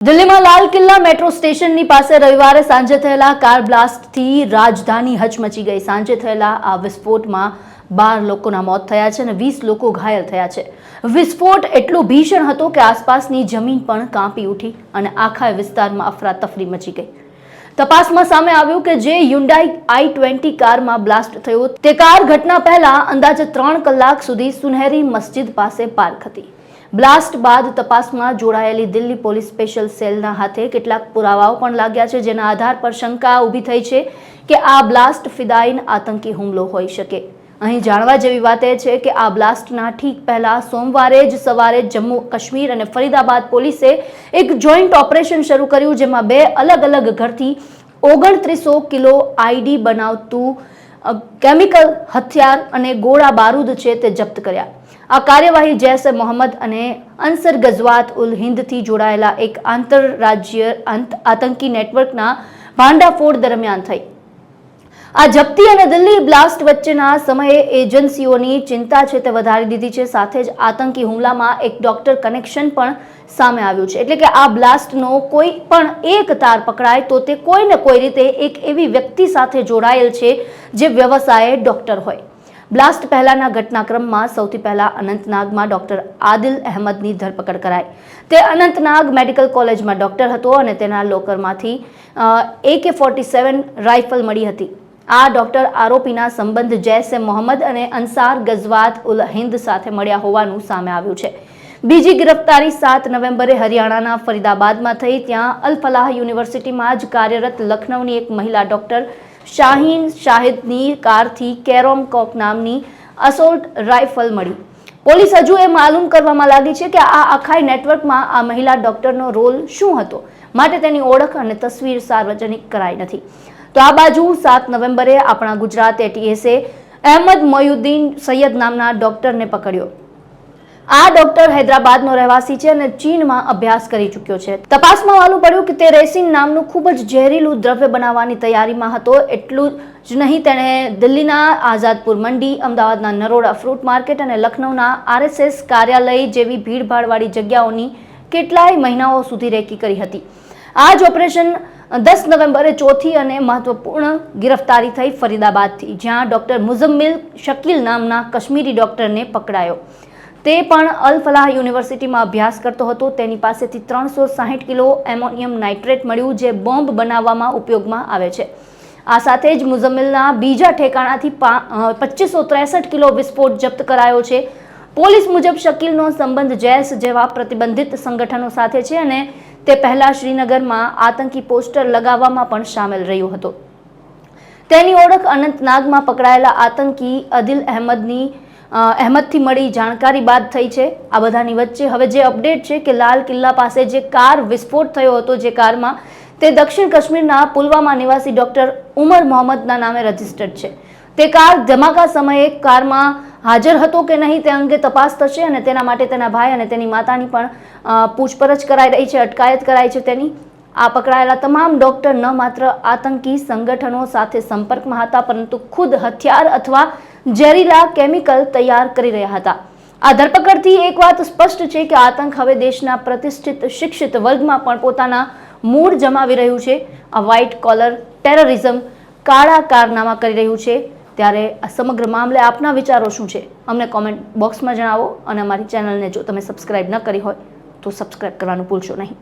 દિલ્હીમાં લાલ કિલ્લા મેટ્રો સ્ટેશનની પાસે રવિવારે સાંજે થયેલા કાર બ્લાસ્ટથી રાજધાની હચમચી ગઈ. સાંજે થયેલા આ વિસ્ફોટમાં બાર લોકોના મોત થયા છે અને વીસ લોકો ઘાયલ થયા છે. વિસ્ફોટ એટલો ભીષણ હતો કે આસપાસની જમીન પણ કાંપી ઉઠી અને આખા વિસ્તારમાં અફરાતફરી મચી ગઈ. તપાસમાં સામે આવ્યું કે જે યુન્ડાઈ આઈ ટ્વેન્ટી કારમાં બ્લાસ્ટ થયો તે કાર ઘટના પહેલા અંદાજે ત્રણ કલાક સુધી સુનહેરી મસ્જિદ પાસે પાર્ક હતી. બ્લાસ્ટ બાદ તપાસમાં જોડાયેલી દિલ્હી પોલીસ સ્પેશિયલ સેલના હાથે કેટલાક પુરાવાઓ પણ લાગ્યા છે, જેના આધાર પર શંકા ઊભી થઈ છે કે આ બ્લાસ્ટ ફિદાઈન આતંકી હુમલો હોઈ શકે. અહીં જાણવા જેવી વાત એ છે કે આ બ્લાસ્ટના ઠીક પહેલા સોમવારે જ સવારે જમ્મુ, કાશ્મીર અને ફરીદાબાદ પોલીસે એક જોઈન્ટ ઓપરેશન શરૂ કર્યું, જેમાં બે અલગ અલગ ઘરથી ઓગણત્રીસો કિલો આઈડી બનાવતું કેમિકલ હથિયાર અને ગોળા બારૂદ છે તે જપ્ત કર્યા. આ કાર્યવાહી જૈશ મોહમ્મદ અને અન્સર ગઝવાત ઉલ હિન્દથી જોડાયેલા એક આંતરરાજ્ય આતંકી નેટવર્કના ભાંડાફોડ દરમિયાન થઈ. આ જપ્તી અને દિલ્હી બ્લાસ્ટ વચ્ચેના સમયે એજન્સીઓની ચિંતા છે તે વધારી દીધી છે. સાથે જ આતંકી હુમલામાં એક ડોક્ટર કનેક્શન પણ સામે આવ્યું છે. એટલે કે આ બ્લાસ્ટનો કોઈ પણ એક તાર પકડાય તો તે કોઈ ને કોઈ રીતે એક એવી વ્યક્તિ સાથે જોડાયેલ છે જે વ્યવસાયે ડોક્ટર હોય. બ્લાસ્ટ પહેલાના ઘટનાક્રમમાં સૌથી પહેલા અનંતનાગમાં ડોક્ટર આદિલ અહેમદની ધરપકડ કરાઈ. તે અનંતનાગ મેડિકલ કોલેજમાં ડોક્ટર હતો અને તેના લોકરમાંથી એકે ફોર્ટી સેવન રાઇફલ મળી હતી. આ ડોક્ટર આરોપીના સંબંધ જૈસ એ મોહમ્મદ અને અન્સાર ગઝવાત ઉલ હિન્દ સાથે મળ્યા હોવાનું સામે આવ્યું છે. બીજી ગિરફતારી સાત નવેમ્બરે હરિયાણાના ફરીદાબાદમાં થઈ. ત્યાં અલ ફલાહ યુનિવર્સિટીમાં જ કાર્યરત લખનૌની એક મહિલા ડોક્ટર શાહીન શાહિદની કારથી કેરોમ કોક નામની અસોલ્ટ રાઇફલ મળી. પોલીસ હજુ એ માલુમ કરવામાં લાગી છે કે આ આખાઈ નેટવર્કમાં આ મહિલા ડોક્ટરનો રોલ શું હતો, માટે તેની ઓળખ અને તસવીર સાર્વજનિક કરાઈ નથી. તો આ બાજુ સાત નવેમ્બરે આપણા ગુજરાત એટીએસે અહેમદ મોયુદ્દીન સૈયદ નામના ડોક્ટરને પકડ્યો. આ ડોક્ટર હૈદરાબાદનો રહેવાસી છે અને ચીનમાં અભ્યાસ કરી ચૂક્યો છે. તપાસમાં માલુમ પડ્યું કે તે રેસિન નામનું ખૂબ જ ઝેરીલું દ્રવ્ય બનાવવાની તૈયારીમાં હતો. એટલું જ નહીં, તેણે દિલ્હીના આઝાદપુર મંડી, અમદાવાદના નરોડા ફ્રૂટ માર્કેટ અને લખનૌના આરએસએસ કાર્યાલય જેવી ભીડભાડવાળી જગ્યાઓની કેટલાય મહિનાઓ સુધી રેકી કરી હતી. આ જ ઓપરેશન દસ નવેમ્બરે ચોથી અને મહત્વપૂર્ણ ગિરફતારી થઈ ફરીદાબાદથી, જ્યાં ડોક્ટર મુઝમ્મિલ શકીલ નામના કાશ્મીરી ડોક્ટરને પકડાયો. તે પણ અલ ફલાહ યુનિવર્સિટીમાં અભ્યાસ કરતો હતો. તેની પાસેથી ત્રણસો સાહીઠ કિલો એમોનિયમ નાઇટ્રેટ મળ્યું, જે બોમ્બ બનાવવામાં ઉપયોગમાં આવે છે. આ સાથે જ મુઝમ્મિલના બીજા ઠેકાણાથી પચીસો ત્રેસઠ કિલો વિસ્ફોટ જપ્ત કરાયો છે. પોલીસ મુજબ શકીલનો સંબંધ જૈશ જેવા પ્રતિબંધિત સંગઠનો સાથે છે અને તે પહેલા શ્રીનગરમાં આતંકી પોસ્ટર લગાવવામાં પણ સામેલ રહ્યો હતો. તેની ઓળખ અનંતનાગમાં પકડાયેલા આતંકી અદિલ અહેમદની અહેમદથી મળી જાણકારી બાદ થઈ છે. આ બધાની વચ્ચે હવે જે અપડેટ છે કે લાલ કિલ્લા પાસે જે કાર વિસ્ફોટ થયો હતો જે કારમાં, તે દક્ષિણ કાશ્મીરના પુલવામા નિવાસી ડોક્ટર ઉમર મોહમ્મદના નામે રજિસ્ટર્ડ છે. તે કાર ધમાકા સમયે કારમાં હાજર હતો કે નહીં તે અંગે તપાસ થશે અને તેના માટે તેના ભાઈ અને તેની માતાની પણ પૂછપરછ કરાઈ રહી છે, અટકાયત કરાઈ છે તેની. આ પકડાયેલા તમામ ડોક્ટર ન માત્ર આતંકી સંગઠનો સાથે સંપર્કમાં હતા, પરંતુ ખુદ હથિયાર અથવા ઝેરીલા કેમિકલ તૈયાર કરી રહ્યા હતા. આ ધરપકડથી એક વાત સ્પષ્ટ છે કે આતંક હવે દેશના પ્રતિષ્ઠિત શિક્ષિત વર્ગમાં પણ પોતાના મૂળ જમાવી રહ્યું છે. આ વ્હાઇટ કોલર ટેરરિઝમ કાળા કારનામા કરી રહ્યું છે. ત્યારે આ સમગ્ર મામલે આપના વિચારો શું છે? અમને કોમેન્ટ બોક્સમાં જણાવો અને અમારી ચેનલને જો તમે સબસ્ક્રાઇબ ન કરી હોય તો સબસ્ક્રાઇબ કરવાનું ભૂલશો નહીં.